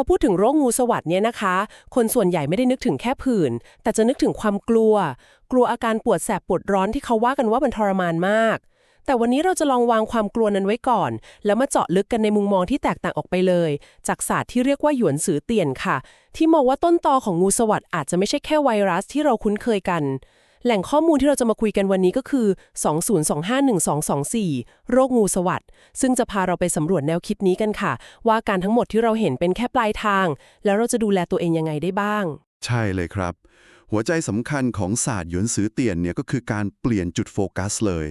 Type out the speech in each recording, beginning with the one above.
พอพูดถึงโรคงูสวัสด์เนี่ยนะคะ คนส่วนใหญ่ไม่ได้นึกถึงแค่ผื่น แต่จะนึกถึงความกลัว กลัวอาการปวดแสบปวดร้อนที่เขาว่ากันว่ามันทรมานมาก แต่วันนี้เราจะลองวางความกลัวนั้นไว้ก่อน แล้วมาเจาะลึกกันในมุมมองที่แตกต่างออกไปเลย จากศาสตร์ที่เรียกว่าหยวนสือเตียนค่ะ ที่มองว่าต้นตอของงูสวัสด์อาจจะไม่ใช่แค่ไวรัสที่เราคุ้นเคยกัน แหล่งข้อมูลที่เราจะมาคุยกันวันนี้ก็คือ 20251224 โรคงูสวัสด์ซึ่งจะพาเราไปสำรวจแนวคิดนี้กันค่ะ ว่าการทั้งหมดที่เราเห็นเป็นแค่ปลายทาง แล้วเราจะดูแลตัวเองยังไงได้บ้าง ใช่เลยครับ หัวใจสำคัญของศาสตร์หยวนซือเตียนเนี่ยก็คือการเปลี่ยนจุดโฟกัสเลย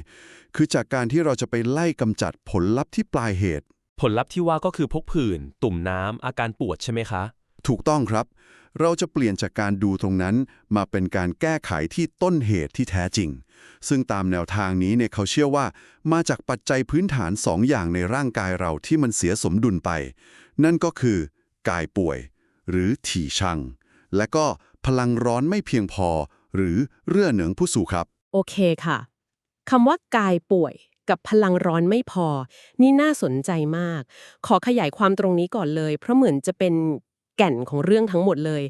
คือจากการที่เราจะไปไล่กำจัดผลลัพธ์ที่ปลายเหตุ ผลลัพธ์ที่ว่าก็คือพวกผื่น ตุ่มน้ำอาการปวดใช่ไหมคะ ถูกต้องครับ เราจะเปลี่ยนจากการดูตรงนั้น มาเป็นการแก้ไขที่ต้นเหตุที่แท้จริง ซึ่งตามแนวทางนี้เนี่ยเขาเชื่อว่า มาจากปัจจัยพื้นฐานสองอย่างในร่างกายเราที่มันเสียสมดุลไป นั่นก็คือ กายป่วย หรือถี่ชัง และก็พลังร้อนไม่เพียงพอ หรือเรื่อเหนืองผู้สู่ครับ โอเคค่ะคำว่ากายป่วยกับพลังร้อนไม่พอ นี่น่าสนใจมาก ขอขยายความตรงนี้ก่อนเลย เพราะเหมือนจะเป็น แก่นของเรื่องทั้งหมดเลย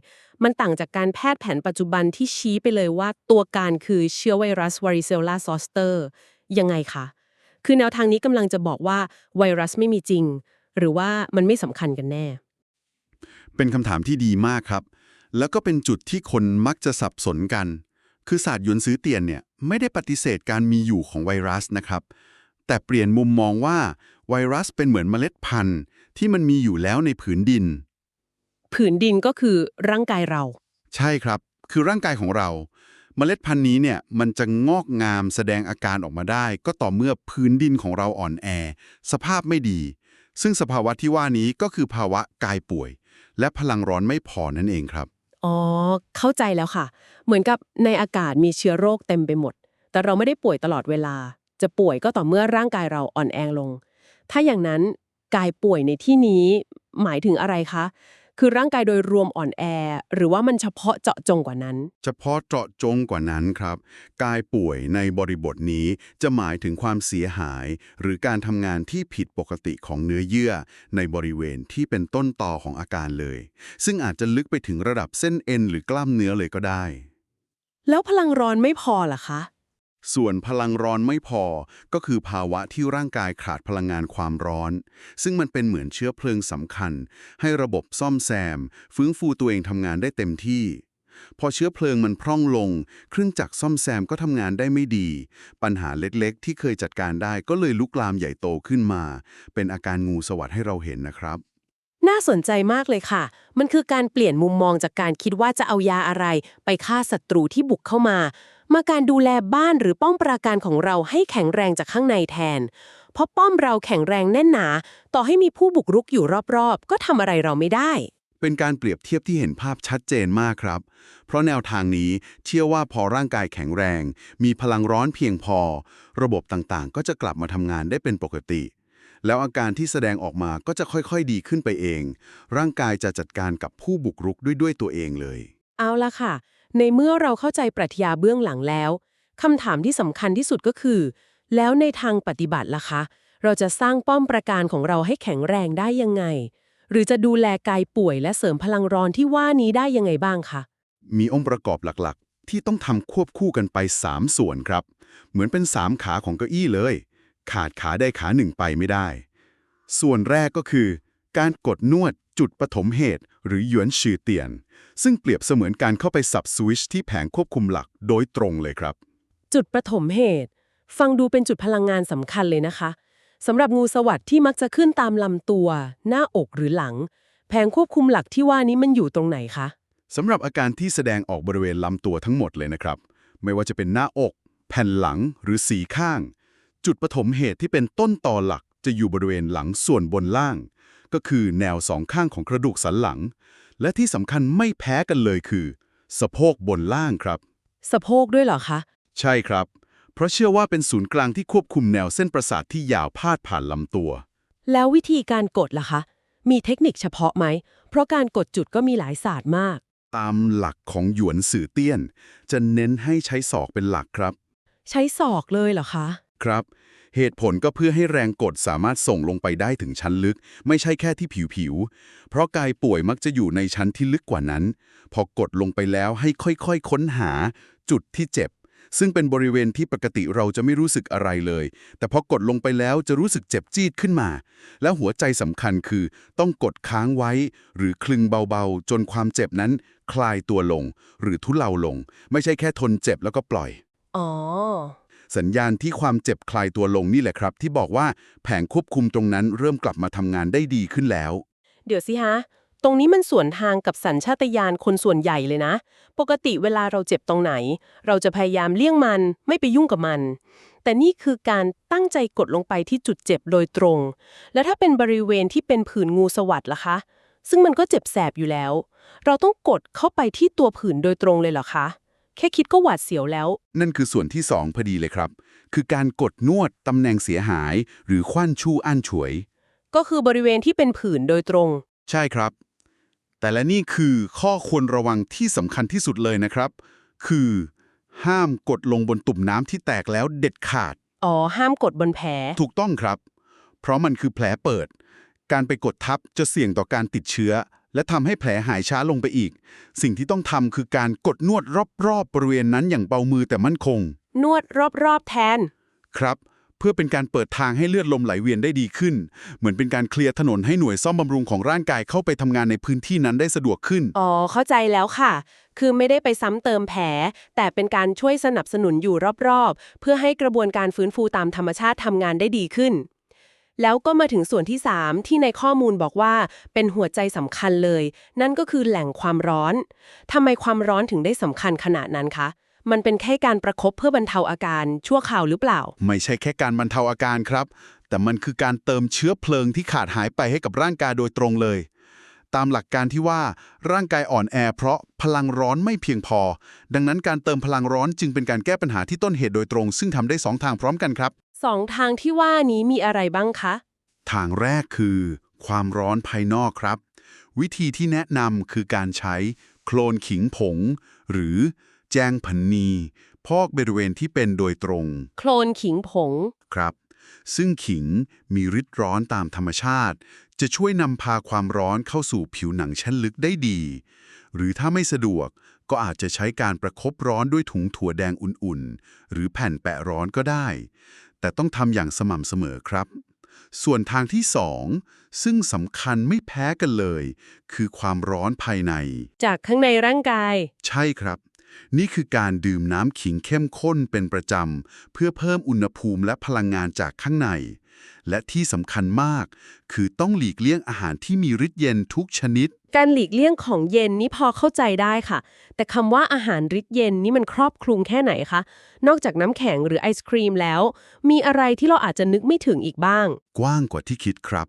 มันต่างจากการแพทย์แผนปัจจุบันที่ชี้ไปเลยว่าตัวการคือเชื้อไวรัสวาริเซลลาซอสเตอร์ยังไงคะคือแนวทางนี้กำลังจะบอกว่าไวรัสไม่มีจริง หรือว่ามันไม่สำคัญกันแน่ เป็นคำถามที่ดีมากครับ แล้วก็เป็นจุดที่คนมักจะสับสนกัน คือศาสตร์ยวนซื้อเตียนเนี่ยไม่ได้ปฏิเสธการมีอยู่ของไวรัสนะครับ แต่เปลี่ยนมุมมองว่าไวรัสเป็นเหมือนเมล็ดพันธุ์ที่มันมีอยู่แล้วในผืนดิน ผืนดินก็คือร่างกายเรา ใช่ครับ คือร่างกายของเราเมล็ดพันธุ์นี้เนี่ยมันจะงอกงามแสดงอาการออกมาได้ ก็ต่อเมื่อพื้นดินของเราอ่อนแอ สภาพไม่ดี ซึ่งสภาวะที่ว่านี้ก็คือภาวะกายป่วย และพลังร้อนไม่พอนั่นเองครับ อ๋อ เข้าใจแล้วค่ะ เหมือนกับในอากาศมีเชื้อโรคเต็มไปหมด แต่เราไม่ได้ป่วยตลอดเวลา จะป่วยก็ต่อเมื่อร่างกายเราอ่อนแอลง ถ้าอย่างนั้นกายป่วยในที่นี้หมายถึงอะไรคะ คือร่างกายโดยรวมอ่อนแอ หรือว่ามันเฉพาะเจาะจงกว่านั้น เฉพาะเจาะจงกว่านั้นครับ กายป่วยในบริบทนี้จะหมายถึงความเสียหาย หรือการทำงานที่ผิดปกติของเนื้อเยื่อ ในบริเวณที่เป็นต้นต่อของอาการเลย ซึ่งอาจจะลึกไปถึงระดับเส้นเอ็นหรือกล้ามเนื้อเลยก็ได้ แล้วพลังร้อนไม่พอเหรอคะ ส่วนพลังร้อนไม่พอ ก็คือภาวะที่ร่างกายขาดพลังงานความร้อน ซึ่งมันเป็นเหมือนเชื้อเพลิงสำคัญ ให้ระบบซ่อมแซม ฟื้นฟูตัวเองทำงานได้เต็มที่ พอเชื้อเพลิงมันพร่องลง เครื่องจักรซ่อมแซมก็ทำงานได้ไม่ดี ปัญหาเล็กๆ ที่เคยจัดการได้ก็เลยลุกลามใหญ่โตขึ้นมา เป็นอาการงูสวัสดให้เราเห็นนะครับน่าสนใจมากเลยค่ะ มันคือการเปลี่ยนมุมมองจากการคิดว่าจะเอายาอะไร ไปฆ่าศัตรูที่บุกเข้ามา มาการดูแลบ้านหรือป้อมปราการของเราให้แข็งแรงจากข้างในแทน เพราะป้อมเราแข็งแรงแน่นหนา ต่อให้มีผู้บุกรุกอยู่รอบๆ ก็ทำอะไรเราไม่ได้ เป็นการเปรียบเทียบที่เห็นภาพชัดเจนมากครับ เพราะแนวทางนี้เชื่อว่าพอร่างกายแข็งแรง มีพลังร้อนเพียงพอ ระบบต่างๆ ก็จะกลับมาทำงานได้เป็นปกติ แล้วอาการที่แสดงออกมาก็จะค่อยๆดีขึ้นไปเอง ร่างกายจะจัดการกับผู้บุกรุกด้วยด้วยตัวเองเลย เอาละค่ะ ในเมื่อเราเข้าใจปรัชญาเบื้องหลังแล้วคำถามที่สำคัญที่สุดก็คือ แล้วในทางปฏิบัติล่ะคะ เราจะสร้างป้อมประการของเราให้แข็งแรงได้ยังไง หรือจะดูแลกายป่วยและเสริมพลังร้อนที่ว่านี้ได้ยังไงบ้างคะมีองค์ประกอบหลักๆ ที่ต้องทำควบคู่กันไป 3 ส่วนครับ เหมือนเป็น 3 ขาของเก้าอี้เลย ขาดขาได้ขาหนึ่งไปไม่ได้ ส่วนแรกก็คือ การกดนวดจุดปฐมเหตุ หรือหยวนชื่อเตียน ซึ่งเปรียบเสมือนการเข้าไปสับสวิตช์ที่แผงควบคุมหลักโดยตรงเลยครับ จุดประถมเหตุ ฟังดูเป็นจุดพลังงานสำคัญเลยนะคะสำหรับงูสวัสด์ที่มักจะขึ้นตามลำตัว หน้าอกหรือหลัง แผงควบคุมหลักที่ว่านี้มันอยู่ตรงไหนคะสำหรับอาการที่แสดงออกบริเวณลำตัวทั้งหมดเลยนะครับ ไม่ว่าจะเป็นหน้าอก แผ่นหลังหรือสีข้าง จุดปฐมเหตุที่เป็นต้นตอหลักจะอยู่บริเวณหลังส่วนบนล่าง ก็คือแนวสองข้างของกระดูกสันหลัง และที่สำคัญไม่แพ้กันเลยคือ สะโพกบนล่างครับ สะโพกด้วยเหรอคะ ใช่ครับ เพราะเชื่อว่าเป็นศูนย์กลางที่ควบคุมแนวเส้นประสาทที่ยาวพาดผ่านลำตัว แล้ววิธีการกดล่ะคะ มีเทคนิคเฉพาะไหม เพราะการกดจุดก็มีหลายศาสตร์มาก ตามหลักของหยวนสื่อเตี้ยน จะเน้นให้ใช้ศอกเป็นหลักครับ ใช้ศอกเลยเหรอคะ ครับ เหตุผลก็เพื่อให้แรงกดสามารถส่งลงไปได้ถึงชั้นลึก ไม่ใช่แค่ที่ผิวๆเพราะกายป่วยมักจะอยู่ในชั้นที่ลึกกว่านั้น พอกดลงไปแล้วให้ค่อยๆค้นหา จุดที่เจ็บ ซึ่งเป็นบริเวณที่ปกติเราจะไม่รู้สึกอะไรเลย แต่พอกดลงไปแล้วจะรู้สึกเจ็บจี๊ดขึ้นมา แล้วหัวใจสำคัญคือ ต้องกดค้างไว้ หรือคลึงเบาๆ จนความเจ็บนั้น คลายตัวลง หรือทุเลาลง ไม่ใช่แค่ทนเจ็บแล้วก็ปล่อย อ๋อ สัญญาณที่ความเจ็บคลายตัวลงนี่แหละครับ ที่บอกว่าแผงควบคุมตรงนั้นเริ่มกลับมาทำงานได้ดีขึ้นแล้ว เดี๋ยวสิฮะ ตรงนี้มันสวนทางกับสัญชาตญาณคนส่วนใหญ่เลยนะ ปกติเวลาเราเจ็บตรงไหน เราจะพยายามเลี่ยงมันไม่ไปยุ่งกับมัน แต่นี่คือการตั้งใจกดลงไปที่จุดเจ็บโดยตรง แล้วถ้าเป็นบริเวณที่เป็นผื่นงูสวัสด์ล่ะคะ ซึ่งมันก็เจ็บแสบอยู่แล้ว เราต้องกดเข้าไปที่ตัวผื่นโดยตรงเลยเหรอคะ แค่คิดก็หวาดเสียวแล้ว นั่นคือส่วนที่ 2 พอดีเลยครับ คือการกดนวดตำแหน่งเสียหาย หรือคว้านชู่อั้นฉวย ก็คือบริเวณที่เป็นผื่นโดยตรง ใช่ครับ แต่และนี่คือข้อควรระวังที่สำคัญที่สุดเลยนะครับ คือ ห้ามกดลงบนตุ่มน้ำที่แตกแล้วเด็ดขาด อ๋อ ห้ามกดบนแผล ถูกต้องครับ เพราะมันคือแผลเปิด การไปกดทับจะเสี่ยงต่อการติดเชื้อ และทำให้แผลหายช้าลงไปอีก สิ่งที่ต้องทำคือการกดนวดรอบๆบริเวณนั้นอย่างเบามือแต่มั่นคง นวดรอบๆแทน ครับ เพื่อเป็นการเปิดทางให้เลือดลมไหลเวียนได้ดีขึ้น เหมือนเป็นการเคลียร์ถนนให้หน่วยซ่อมบำรุงของร่างกายเข้าไปทำงานในพื้นที่นั้นได้สะดวกขึ้น อ๋อ เข้าใจแล้วค่ะ คือไม่ได้ไปซ้ำเติมแผล แต่เป็นการช่วยสนับสนุนอยู่รอบๆ เพื่อให้กระบวนการฟื้นฟูตามธรรมชาติทำงานได้ดีขึ้น แล้วก็มาถึงส่วนที่ 3 ที่ในข้อมูลบอกว่าเป็นหัวใจสำคัญเลย นั่นก็คือแหล่งความร้อนทำไมความร้อนถึงได้สำคัญขนาดนั้นคะ มันเป็นแค่การประคบเพื่อบรรเทาอาการชั่วคราวหรือเปล่า ไม่ใช่แค่การบรรเทาอาการครับ แต่มันคือการเติมเชื้อเพลิงที่ขาดหายไปให้กับร่างกายโดยตรงเลย ตามหลักการที่ว่าร่างกายอ่อนแอเพราะพลังร้อนไม่เพียงพอ ดังนั้นการเติมพลังร้อนจึงเป็นการแก้ปัญหาที่ต้นเหตุโดยตรง ซึ่งทำได้สองทางพร้อมกันครับสองทางที่ว่านี้มีอะไรบ้างคะ ทางแรกคือ ความร้อนภายนอกครับ วิธีที่แนะนำคือการใช้โคลนขิงผง หรือแจงพันนี พอกบริเวณที่เป็นโดยตรง โคลนขิงผงครับ ซึ่งขิงมีฤทธิ์ร้อนตามธรรมชาติ จะช่วยนำพาความร้อนเข้าสู่ผิวหนังชั้นลึกได้ดี หรือถ้าไม่สะดวกก็อาจจะใช้การประคบร้อนด้วยถุงถั่วแดงอุ่นๆ หรือแผ่นแปะร้อนก็ได้ แต่ต้องทำอย่างสม่ำเสมอครับ ส่วนทางที่สองซึ่งสำคัญไม่แพ้กันเลย คือความร้อนภายใน จากข้างในร่างกาย ใช่ครับ นี่คือการดื่มน้ำขิงเข้มข้นเป็นประจำ เพื่อเพิ่มอุณหภูมิและพลังงานจากข้างใน และที่สำคัญมาก คือต้องหลีกเลี่ยงอาหารที่มีฤทธิ์เย็นทุกชนิด การหลีกเลี่ยงของเย็นนี่พอเข้าใจได้ค่ะ แต่คำว่าอาหารฤทธิ์เย็นนี่มันครอบคลุมแค่ไหนคะ นอกจากน้ำแข็งหรือไอศครีมแล้ว มีอะไรที่เราอาจจะนึกไม่ถึงอีกบ้าง กว้างกว่าที่คิดครับ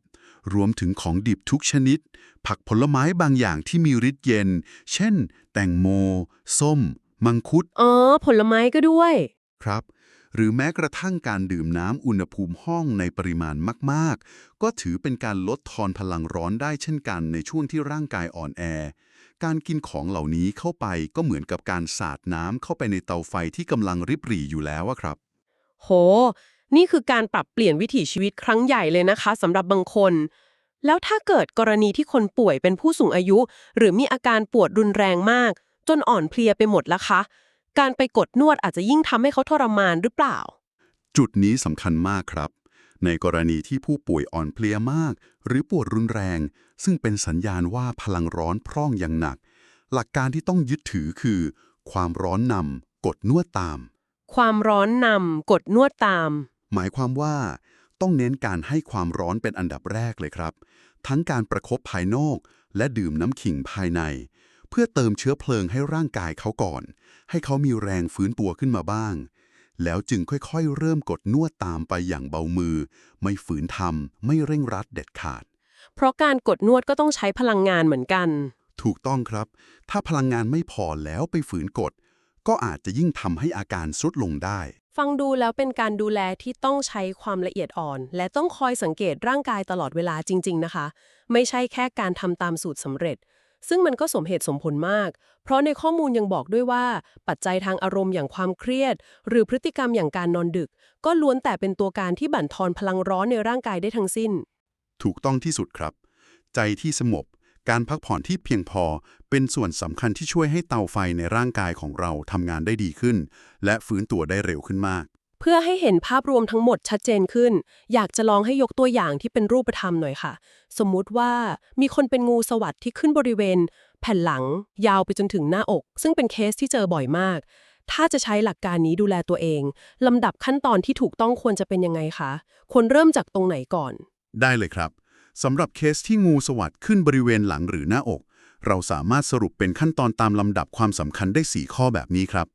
รวมถึงของดิบทุกชนิด ผักผลไม้บางอย่างที่มีฤทธิ์เย็น เช่น แตงโม ส้ม มังคุด อ๋อ ผลไม้ก็ด้วย ครับ หรือแม้กระทั่งการดื่มน้ำอุณหภูมิห้องในปริมาณมาก ๆ ก็ถือเป็นการลดทอนพลังร้อนได้เช่นกันในช่วงที่ร่างกายอ่อนแอ การกินของเหล่านี้เข้าไปก็เหมือนกับการสาดน้ำเข้าไปในเตาไฟที่กำลังริบหรี่อยู่แล้วอะครับ โห นี่คือการปรับเปลี่ยนวิถีชีวิตครั้งใหญ่เลยนะคะสำหรับบางคน แล้วถ้าเกิดกรณีที่คนป่วยเป็นผู้สูงอายุ หรือมีอาการปวดรุนแรงมาก จนอ่อนเพลียไปหมดแล้วคะ การไปกดนวดอาจจะยิ่งทำให้เขาทรมานหรือเปล่า จุดนี้สำคัญมากครับ ในกรณีที่ผู้ป่วยอ่อนเพลียมาก หรือปวดรุนแรง ซึ่งเป็นสัญญาณว่าพลังร้อนพร่องอย่างหนัก หลักการที่ต้องยึดถือคือ ความร้อนนำกดนวดตาม ความร้อนนำกดนวดตาม หมายความว่าต้องเน้นการให้ความร้อนเป็นอันดับแรกเลยครับ ทั้งการประคบภายนอกและดื่มน้ำขิงภายใน เพื่อเติมเชื้อเพลิงให้ร่างกายเขาก่อน ให้เขามีแรงฟื้นตัวขึ้นมาบ้าง แล้วจึงค่อยๆ เริ่มกดนวดตามไปอย่างเบามือ ไม่ฝืนทำไม่เร่งรัดเด็ดขาด เพราะการกดนวดก็ต้องใช้พลังงานเหมือนกัน ถูกต้องครับ ถ้าพลังงานไม่พอแล้วไปฝืนกด ก็อาจจะยิ่งทำให้อาการทรุดลงได้ ฟังดูแล้วเป็นการดูแลที่ต้องใช้ความละเอียดอ่อน และต้องคอยสังเกตร่างกายตลอดเวลาจริง ๆ นะคะ ไม่ใช่แค่การทำตามสูตรสำเร็จ ซึ่งมันก็สมเหตุสมผลมาก เพราะในข้อมูลยังบอกด้วยว่า ปัจจัยทางอารมณ์อย่างความเครียด หรือพฤติกรรมอย่างการนอนดึก ก็ล้วนแต่เป็นตัวการที่บั่นทอนพลังร้อนในร่างกายได้ทั้งสิ้น ถูกต้องที่สุดครับ ใจที่สงบ การพักผ่อนที่เพียงพอเป็นส่วนสำคัญที่ช่วยให้เตาไฟในร่างกายของเราทำงานได้ดีขึ้น และฟื้นตัวได้เร็วขึ้นมาก เพื่อให้เห็นภาพรวมทั้งหมดชัดเจนขึ้น อยากจะลองให้ยกตัวอย่างที่เป็นรูปธรรมหน่อยค่ะ สมมุติว่ามีคนเป็นงูสวัสด์ที่ขึ้นบริเวณ แผ่นหลัง ยาวไปจนถึงหน้าอก ซึ่งเป็นเคสที่เจอบ่อยมาก ถ้าจะใช้หลักการนี้ดูแลตัวเองลำดับขั้นตอนที่ถูกต้องควรจะเป็นยังไงคะควรเริ่มจากตรงไหนก่อน ได้เลยครับ สำหรับเคสที่งูสวัสด์ขึ้นบริเวณหลังหรือหน้าอก เราสามารถสรุปเป็นขั้นตอนตามลำดับความสำคัญได้ 4 ข้อแบบนี้ครับ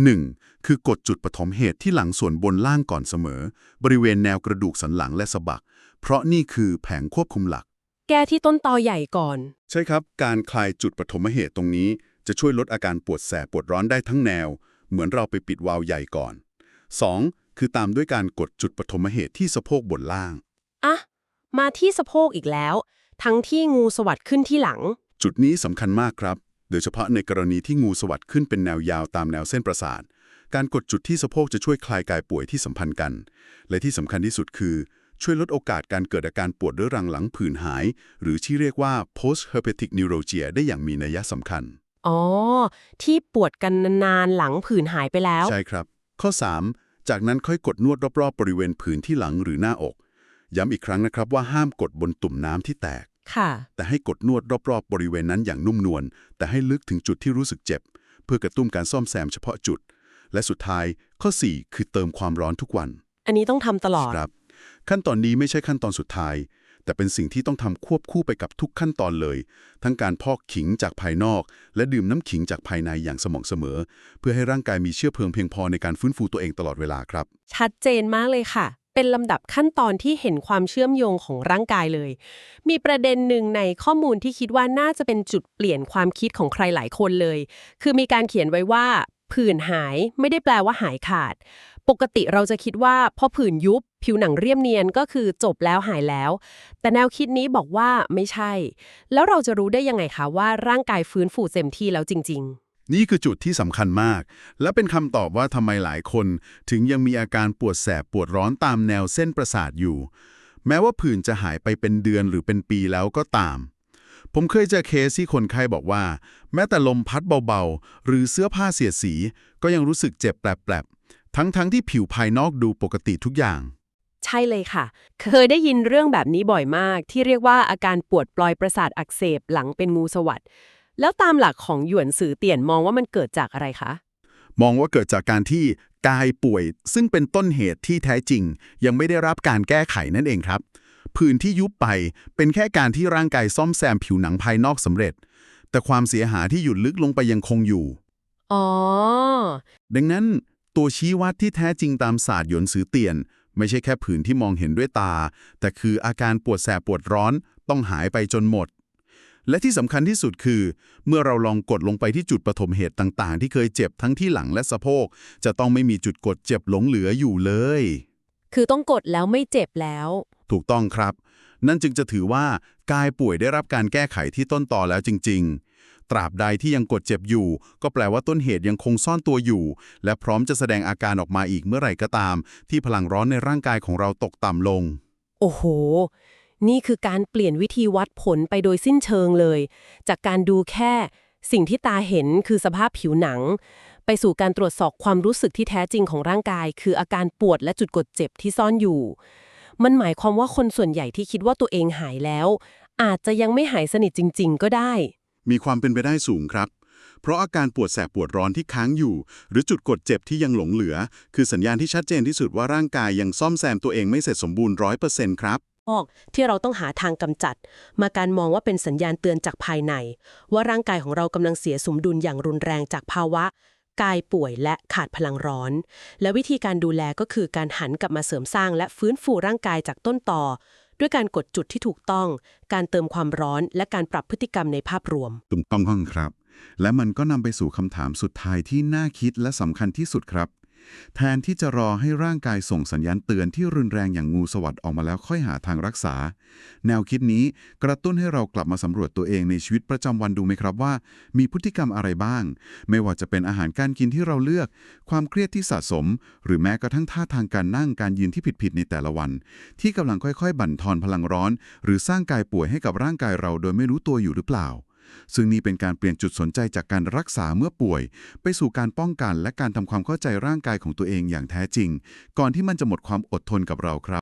1. คือกดจุดปฐมเหตุที่หลังส่วนบนล่างก่อนเสมอ บริเวณแนวกระดูกสันหลังและสะบัก เพราะนี่คือแผงควบคุมหลัก แก้ที่ต้นตอใหญ่ก่อน ใช่ครับ การคลายจุดปฐมเหตุตรงนี้ จะช่วยลดอาการปวดแสบปวดร้อนได้ทั้งแนว เหมือนเราไปปิดวาล์วใหญ่ก่อน 2. คือตามด้วยการกดจุดปฐมเหตุที่สะโพกบนล่าง อะ มาที่สะโพกอีกแล้ว ทั้งที่งูสวัสด์ขึ้นที่หลัง จุดนี้สำคัญมากครับ โดยเฉพาะในกรณีที่งูสวัสด์ขึ้นเป็นแนวยาวตามแนวเส้นประสาท การกดจุดที่สะโพกจะช่วยคลายกายป่วยที่สัมพันธ์กัน และที่สำคัญที่สุดคือ ช่วยลดโอกาสการเกิดอาการปวดเรื้อรังหลังผื่นหาย หรือที่เรียกว่า post herpetic neuralgia ได้อย่างมีนัยสำคัญ อ๋อ ที่ปวดกันนานๆหลังผื่นหายไปแล้ว ใช่ครับ ข้อ 3 จากนั้นค่อยกดนวดรอบๆบริเวณผืนที่หลังหรือหน้าอก ย้ำอีกครั้งนะครับว่าห้ามกดบนตุ่มน้ำที่แตก ค่ะ แต่ให้กดนวดรอบๆ บริเวณนั้นอย่างนุ่มนวล แต่ให้ลึกถึงจุดที่รู้สึกเจ็บ เพื่อกระตุ้นการซ่อมแซมเฉพาะจุด และสุดท้ายข้อ 4 คือเติมความร้อนทุกวัน อันนี้ต้องทำตลอด ครับ ขั้นตอนนี้ไม่ใช่ขั้นตอนสุดท้าย แต่เป็นสิ่งที่ต้องทำควบคู่ไปกับทุกขั้นตอนเลย ทั้งการพอกขิงจากภายนอก และดื่มน้ำขิงจากภายในอย่างสม่ำเสมอ เพื่อให้ร่างกายมีเชื้อเพลิงเพียงพอในการฟื้นฟูตัวเองตลอดเวลาครับ ชัดเจนมากเลยค่ะ เป็นลำดับขั้นตอนที่เห็นความเชื่อมโยงของร่างกายเลย มีประเด็นหนึ่งในข้อมูลที่คิดว่าน่าจะเป็นจุดเปลี่ยนความคิดของใครหลายคนเลย คือมีการเขียนไว้ว่า ผื่นหายไม่ได้แปลว่าหายขาด ปกติเราจะคิดว่าพอผื่นยุบ ผิวหนังเรียบเนียนก็คือจบแล้วหายแล้ว แต่แนวคิดนี้บอกว่าไม่ใช่ แล้วเราจะรู้ได้ยังไงคะว่าร่างกายฟื้นฟูเต็มที่แล้วจริง ๆ นี่คือจุดที่สำคัญมาก และเป็นคำตอบว่าทำไมหลายคน ถึงยังมีอาการปวดแสบปวดร้อนตามแนวเส้นประสาทอยู่ แม้ว่าผื่นจะหายไปเป็นเดือนหรือเป็นปีแล้วก็ตาม ผมเคยเจอเคสที่คนไข้บอกว่า แม้แต่ลมพัดเบาๆ หรือเสื้อผ้าเสียดสี ก็ยังรู้สึกเจ็บแปลบๆ ทั้งๆที่ผิวภายนอกดูปกติทุกอย่างใช่เลยค่ะ เคยได้ยินเรื่องแบบนี้บ่อยมาก ที่เรียกว่าอาการปวดปลอยประสาทอักเสบหลังเป็นงูสวัสด์ แล้วตามหลักของหยวนสื่อเตี่ยนมองว่ามันเกิดจากอะไรคะ มองว่าเกิดจากการที่กายป่วย ซึ่งเป็นต้นเหตุที่แท้จริง ยังไม่ได้รับการแก้ไขนั่นเองครับผื่นที่ยุบไปเป็นแค่การที่ร่างกายซ่อมแซมผิวหนังภายนอกสำเร็จ แต่ความเสียหายที่หยุดลึกลงไปยังคงอยู่ อ๋อ ดังนั้นตัวชี้วัดที่แท้จริงตามศาสตร์หยวนซือเตียน ไม่ใช่แค่ผื่นที่มองเห็นด้วยตา แต่คืออาการปวดแสบปวดร้อนต้องหายไปจนหมด และที่สำคัญที่สุดคือ เมื่อเราลองกดลงไปที่จุดปฐมเหตุต่างๆ ที่เคยเจ็บทั้งที่หลังและสะโพก จะต้องไม่มีจุดกดเจ็บหลงเหลืออยู่เลย คือต้องกดแล้วไม่เจ็บแล้ว ถูกต้องครับ นั่นจึงจะถือว่ากายป่วยได้รับการแก้ไขที่ต้นตอแล้วจริง ๆ ตราบใดที่ยังกดเจ็บอยู่ ก็แปลว่าต้นเหตุยังคงซ่อนตัวอยู่ และพร้อมจะแสดงอาการออกมาอีกเมื่อไหร่ก็ตาม ที่พลังร้อนในร่างกายของเราตกต่ำลง โอ้โห นี่คือการเปลี่ยนวิธีวัดผลไปโดยสิ้นเชิงเลย จากการดูแค่สิ่งที่ตาเห็นคือสภาพผิวหนัง ไปสู่การตรวจสอบความรู้สึกที่แท้จริงของร่างกาย คืออาการปวดและจุดกดเจ็บที่ซ่อนอยู่ มันหมายความว่าคนส่วนใหญ่ที่คิดว่าตัวเองหายแล้ว อาจจะยังไม่หายสนิทจริง ๆ ก็ได้ มีความเป็นไปได้สูงครับ เพราะอาการปวดแสบปวดร้อนที่ค้างอยู่ หรือจุดกดเจ็บที่ยังหลงเหลือ คือสัญญาณที่ชัดเจนที่สุดว่าร่างกายยังซ่อมแซมตัวเองไม่เสร็จสมบูรณ์ร้อยเปอร์เซ็นต์ครับ ออก ที่เราต้องหาทางกำจัด มาการมองว่าเป็นสัญญาณเตือนจากภายใน ว่าร่างกายของเรากำลังเสียสมดุลอย่างรุนแรงจากภาวะ กายป่วยและขาดพลังร้อน และวิธีการดูแลก็คือการหันกลับมาเสริมสร้าง และฟื้นฟูร่างกายจากต้นต่อ ด้วยการกดจุดที่ถูกต้อง การเติมความร้อน และการปรับพฤติกรรมในภาพรวมถูกต้องครับ และมันก็นำไปสู่คำถามสุดท้ายที่น่าคิดและสำคัญที่สุดครับ แทนที่จะรอให้ร่างกายส่งสัญญาณเตือนที่รุนแรงอย่างงูสวัสดออกมาแล้วค่อยหาทางรักษา แนวคิดนี้กระตุ้นให้เรากลับมาสำรวจตัวเองในชีวิตประจำวันดูไหมครับว่า มีพฤติกรรมอะไรบ้าง ไม่ว่าจะเป็นอาหารการกินที่เราเลือก ความเครียดที่สะสม หรือแม้กระทั่งท่าทางการนั่งการยืนที่ผิดๆในแต่ละวัน ที่กำลังค่อยๆ บั่นทอนพลังร้อน หรือสร้างกายป่วยให้กับร่างกายเราโดยไม่รู้ตัวอยู่หรือเปล่า ซึ่งนี่เป็นการเปลี่ยนจุดสนใจจากการรักษาเมื่อป่วย ไปสู่การป้องกันและการทำความเข้าใจร่างกายของตัวเองอย่างแท้จริง ก่อนที่มันจะหมดความอดทนกับเราครับ